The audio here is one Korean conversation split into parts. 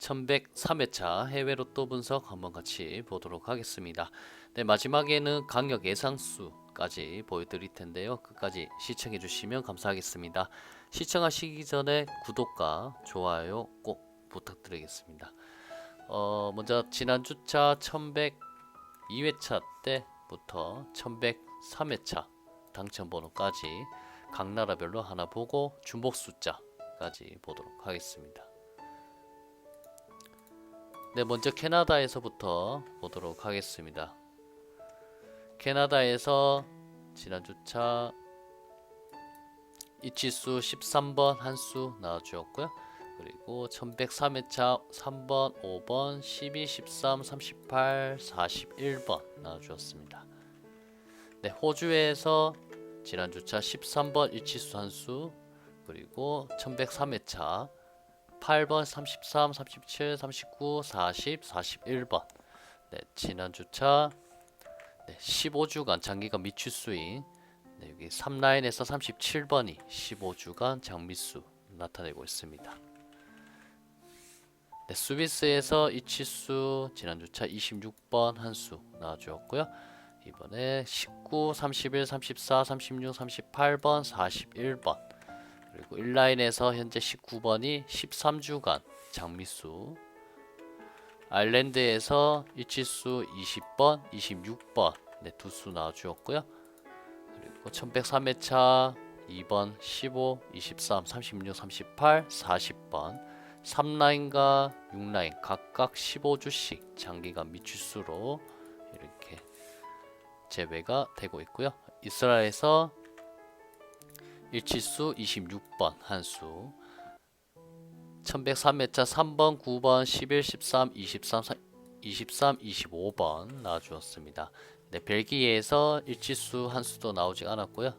1103회차 해외 로또 분석 한번 같이 보도록 하겠습니다. 네, 마지막에는 강력 예상수까지 보여드릴 텐데요. 끝까지 시청해 주시면 감사하겠습니다. 시청하시기 전에 구독과 좋아요 꼭 부탁드리겠습니다. 어, 먼저 지난주차 1102회차 때부터 1103회차 당첨번호까지 각 나라별로 하나 보고 중복 숫자까지 보도록 하겠습니다. 네, 먼저 캐나다에서부터 보도록 하겠습니다. 캐나다에서 지난주차 이치수 13번 한 수 나와주었고요. 그리고 1103회차 3번, 5번, 12, 13, 38, 41번 나와주었습니다. 네, 호주에서 지난주차 13번 이치수 한 수, 그리고 1103회차 8번, 33, 37, 39, 40, 41번. 네, 지난 주차 네, 15주간 장기간 미추수인 네, 여기 3라인에서 37번이 15주간 장미수 나타내고 있습니다. 네, 스위스에서 이치수 지난 주차 26번 한 수 나와주었고요. 이번에 19, 31, 34, 36, 38번, 41번. 그리고 1라인에서 현재 19번이 13주간 장미수 아일랜드에서 이치수 20번, 26번 네, 두 수 나와주었고요. 그리고 1103회차 2번, 15, 23, 36, 38, 40번 3라인과 6라인 각각 15주씩 장기간 미추수로 이렇게 제외가 되고 있고요. 이스라엘에서 일치수 26번 한수. 1103회차 3번 9번 11 13 23 23 25번 나와주었습니다. 네, 벨기에에서 일치수 한수도 나오지 않았고요.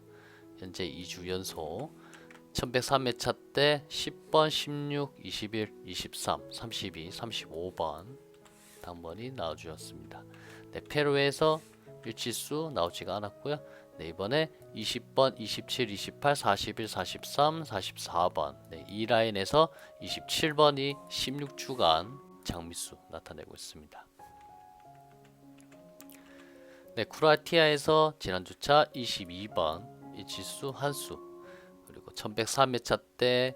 현재 2주 연속 1103회차 때 10번 16 21 23 32 35번 당번이 나와주었습니다. 네, 페루에서 일치수 나오지가 않았고요 네, 이번에 20번, 27, 28, 41, 43, 44번 네, 이 라인에서 27번이 16주간 장미수 나타내고 있습니다. 네, 크로아티아에서 지난주차 22번 이 지수 한수 그리고 1103회차 때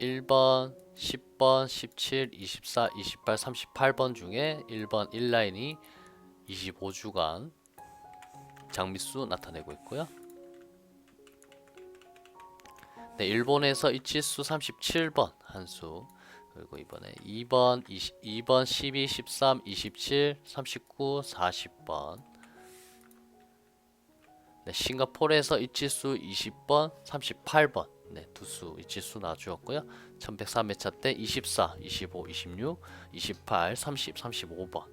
1번, 10번, 17, 24, 28, 38번 중에 1번 1라인이 25주간 장미수 나타내고 있고요. 네, 일본에서 이치수 37번 한 수 그리고 이번에 2번, 20, 2번, 12, 13, 27, 39, 40번 네, 싱가포르에서 이치수 20번, 38번 네, 두수 이치수 나주었고요. 1103회차 때 24, 25, 26, 28, 30, 35번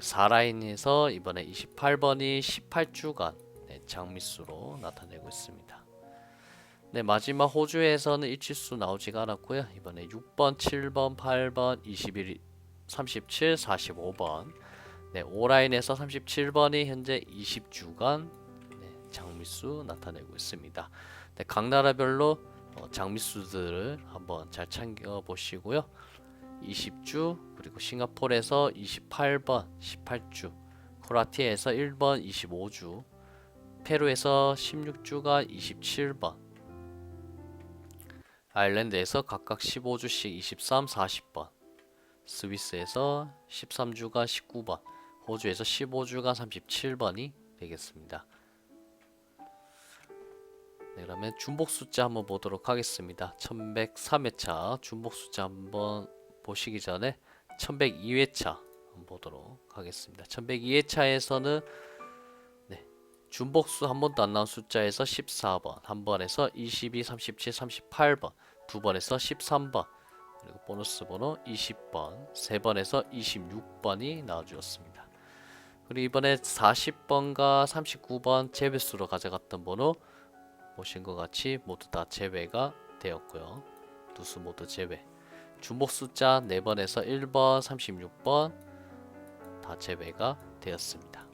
4라인에서 이번에 28번이 18주간 네, 장미수로 나타내고 있습니다. 네, 마지막 호주에서는 일치수 나오지가 않았고요. 이번에 6번, 7번, 8번, 21, 37, 45번 네, 5라인에서 37번이 현재 20주간 네, 장미수 나타내고 있습니다. 네, 각 나라별로 어, 장미수들을 한번 잘 챙겨 보시고요. 20주 그리고 싱가포르에서 28번 18주 크로아티아에서 1번 25주 페루에서 16주가 27번 아일랜드에서 각각 15주씩 23, 40번 스위스에서 13주가 19번 호주에서 15주가 37번이 되겠습니다. 네, 그러면 중복 숫자 한번 보도록 하겠습니다. 1103회차 중복 숫자 한번 보시기 전에 1102회차 보도록 하겠습니다. 1102회차에서는 네, 중복수 한 번도 안 나온 숫자에서 14번, 한 번에서 22, 37, 38번, 두 번에서 13번, 그리고 보너스 번호 20번, 세 번에서 26번이 나와주었습니다. 그리고 이번에 40번과 39번 재배수로 가져갔던 번호 보신 것 같이 모두 다 제외가 되었고요. 두수 모두 제외. 중복 숫자 4번에서 1번, 36번 다 제외가 되었습니다.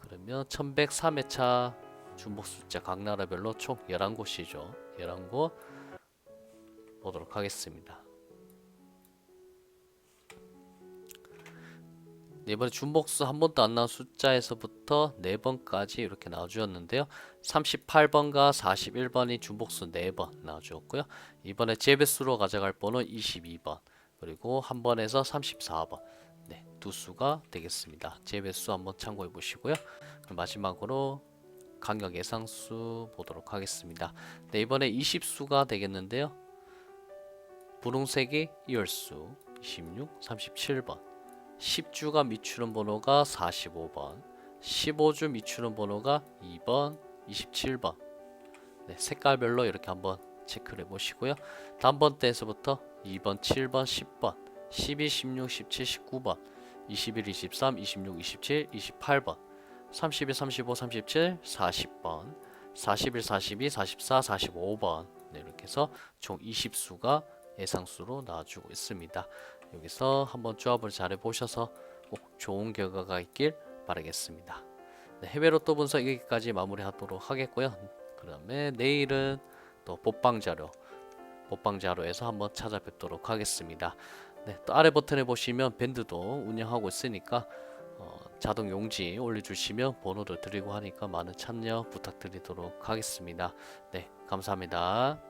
그러면 1103회차 중복 숫자 각 나라별로 총 11곳이죠. 11곳 보도록 하겠습니다. 이번에 중복수 한 번도 안 나온 숫자에서부터 4번까지 이렇게 나와주었는데요. 38번과 41번이 중복수 4번 나와주었고요. 이번에 재배수로 가져갈 번호 22번 그리고 한 번에서 34번 네, 두 수가 되겠습니다. 재배수 한번 참고해 보시고요. 그럼 마지막으로 강력 예상수 보도록 하겠습니다. 네, 이번에 20수가 되겠는데요. 분홍색이 2열수 26, 37번 10주가 미추는 번호가 45번 15주 미추는 번호가 2번 27번. 네, 색깔별로 이렇게 한번 체크를 해 보시고요. 다음 번 때에서부터 2번 7번 10번 12 16 17 19번 21 23 26 27 28번 31 35 37 40번 41 42 44 45번. 네, 이렇게 해서 총 20수가 예상수로 나와주고 있습니다. 여기서 한번 조합을 잘 해보셔서 꼭 좋은 결과가 있길 바라겠습니다. 네, 해외 로또 분석 여기까지 마무리하도록 하겠고요. 그 다음에 내일은 또 법방 자료, 법방 자료에서 한번 찾아뵙도록 하겠습니다. 네, 또 아래 버튼에 보시면 밴드도 운영하고 있으니까 어, 자동 용지 올려주시면 번호를 드리고 하니까 많은 참여 부탁드리도록 하겠습니다. 네, 감사합니다.